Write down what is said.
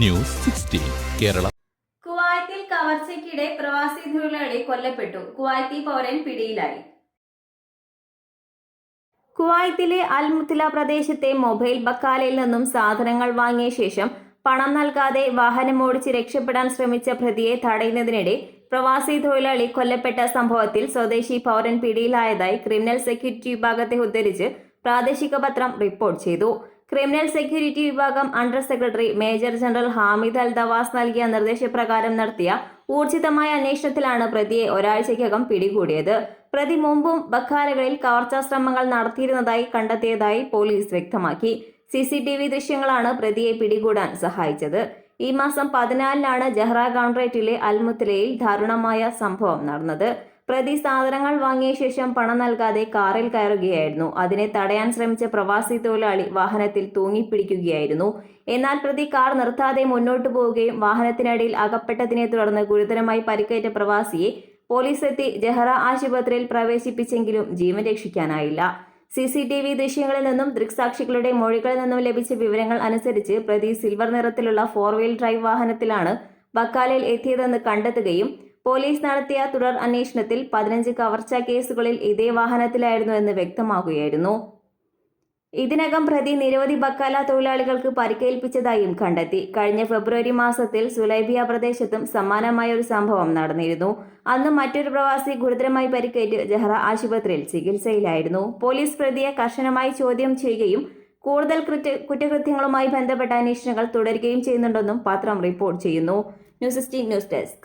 News sixteen Kerala. കുവൈത്തിൽ കവർച്ചയ്ക്കിടെ പ്രവാസി തൊഴിലാളി കൊല്ലപ്പെട്ടു. കുവൈത്തി പൗരൻ പിടിയിലായി. കുവൈത്തിലെ അൽമുത്തില പ്രദേശത്തെ മൊബൈൽ ബക്കാലയിൽ നിന്നും സാധനങ്ങൾ വാങ്ങിയ ശേഷം പണം നൽകാതെ വാഹനം വാഹനമോടിച്ച് രക്ഷപ്പെടാൻ ശ്രമിച്ച പ്രതിയെ തടയുന്നതിനിടെ പ്രവാസി തൊഴിലാളി കൊല്ലപ്പെട്ട സംഭവത്തിൽ സ്വദേശി പൗരൻ പിടിയിലായതായി ക്രിമിനൽ സെക്യൂരിറ്റി വിഭാഗത്തെ ഉദ്ധരിച്ച് പ്രാദേശിക പത്രം റിപ്പോർട്ട് ചെയ്തു. ക്രിമിനൽ സെക്യൂരിറ്റി വിഭാഗം under secretary major general Hamid al Dawas നൽകിയ നിർദ്ദേശപ്രകാരം നടത്തിയ ഊർജിതമായ അന്വേഷണത്തിലാണ് പ്രതിയെ ഒരാഴ്ചയ്ക്കകം പിടികൂടിയത്. പ്രതി മുമ്പും ബക്കാലകളിൽ കവർച്ചാ ശ്രമങ്ങൾ നടത്തിയിരുന്നതായി കണ്ടെത്തിയതായി പോലീസ് വ്യക്തമാക്കി. സി സി ടി വി ദൃശ്യങ്ങളാണ് പ്രതിയെ പിടികൂടാൻ സഹായിച്ചത്. ഈ മാസം പതിനാലിനാണ് ജഹ്റ ഗൗൺറേറ്റിലെ അൽമുത്തലയിൽ ദാരുണമായ സംഭവം നടന്നത്. പ്രതി സാധനങ്ങൾ വാങ്ങിയ ശേഷം പണം നൽകാതെ കാറിൽ കയറുകയായിരുന്നു. അതിനെ തടയാൻ ശ്രമിച്ച പ്രവാസി തൊഴിലാളി വാഹനത്തിൽ തൂങ്ങിപ്പിടിക്കുകയായിരുന്നു. എന്നാൽ പ്രതി കാർ നിർത്താതെ മുന്നോട്ടു പോവുകയും വാഹനത്തിനിടയിൽ അകപ്പെട്ടതിനെ തുടർന്ന് ഗുരുതരമായി പരിക്കേറ്റ പ്രവാസിയെ പോലീസ് എത്തി ജഹറ ആശുപത്രിയിൽ പ്രവേശിപ്പിച്ചെങ്കിലും ജീവൻ രക്ഷിക്കാനായില്ല. സി സി ടി വി ദൃശ്യങ്ങളിൽ നിന്നും ദൃക്സാക്ഷികളുടെ മൊഴികളിൽ നിന്നും ലഭിച്ച വിവരങ്ങൾ അനുസരിച്ച് പ്രതി സിൽവർ നിറത്തിലുള്ള ഫോർ വീൽ ഡ്രൈവ് വാഹനത്തിലാണ് ബക്കാലയിൽ എത്തിയതെന്ന് കണ്ടെത്തുകയും പോലീസ് നടത്തിയ തുടർ അന്വേഷണത്തിൽ പതിനഞ്ച് കവർച്ചാ കേസുകളിൽ ഇതേ വാഹനത്തിലായിരുന്നു എന്ന് വ്യക്തമാകുകയായിരുന്നു. ഇതിനകം പ്രതി നിരവധി ബക്കാല തൊഴിലാളികൾക്ക് പരിക്കേൽപ്പിച്ചതായും കണ്ടെത്തി. കഴിഞ്ഞ ഫെബ്രുവരി മാസത്തിൽ സുലൈബിയ പ്രദേശത്തും സമാനമായ ഒരു സംഭവം നടന്നിരുന്നു. അന്ന് മറ്റൊരു പ്രവാസി ഗുരുതരമായി പരിക്കേറ്റ് ജഹ്റ ആശുപത്രിയിൽ ചികിത്സയിലായിരുന്നു. പോലീസ് പ്രതിയെ കർശനമായി ചോദ്യം ചെയ്യുകയും കൂടുതൽ കുറ്റ കുറ്റകൃത്യങ്ങളുമായി ബന്ധപ്പെട്ട അന്വേഷണങ്ങൾ തുടരുകയും ചെയ്യുന്നുണ്ടെന്നും പത്രം റിപ്പോർട്ട് ചെയ്യുന്നു. News sixteen news desk.